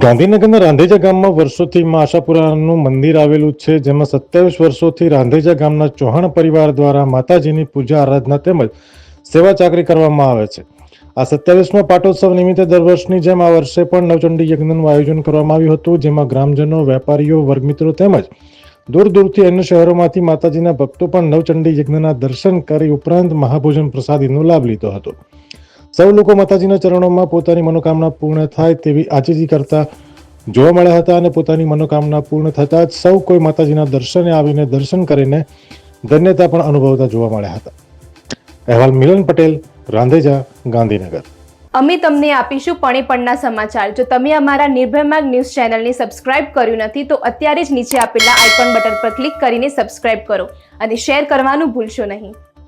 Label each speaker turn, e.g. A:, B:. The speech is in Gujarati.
A: ગાંધીનગરના રાંધેજા ગામમાં વર્ષોથી મા આશાપુરાનું મંદિર આવેલું છે, જેમાં સત્યાવીસ વર્ષોથી રાંધેજા ગામના ચૌહાણ પરિવાર દ્વારા માતાજીની પૂજા, આરાધના તેમજ સેવા ચાકરી કરવામાં આવે છે. આ સત્યાવીસમાં પાટોત્સવ નિમિત્તે દર વર્ષની જેમ આ વર્ષે પણ નવચંડી યજ્ઞનું આયોજન કરવામાં આવ્યું હતું, જેમાં ગ્રામજનો, વેપારીઓ, વર્ગમિત્રો તેમજ દૂર દૂરથી અન્ય શહેરોમાંથી માતાજીના ભક્તો પણ નવચંડી યજ્ઞના દર્શન કરી ઉપરાંત મહાભોજન પ્રસાદીનો લાભ લીધો હતો. સૌ લોકો માતાજીના ચરણોમાં પોતાની મનોકામના પૂર્ણ થાય તેવી આજીજી કરતા જોવા મળ્યા હતા અને પોતાની મનોકામના પૂર્ણ થતાં જ સૌ કોઈ માતાજીના દર્શને આવીને દર્શન કરીને ધન્યતા પણ અનુભવતા જોવા મળ્યા હતા. અહેવાલ મિલન પટેલ, રાંધેજા, ગાંધીનગર.
B: અમે તમને આપીશું પણેપણના સમાચાર. જો તમે અમારા નિર્ભય માર્ગ ન્યૂઝ ચેનલને સબસ્ક્રાઇબ કર્યું નથી, તો અત્યારે જ નીચે આપેલા આઇકોન બટન પર ક્લિક કરીને સબસ્ક્રાઇબ કરો અને શેર કરવાનું ભૂલશો નહીં.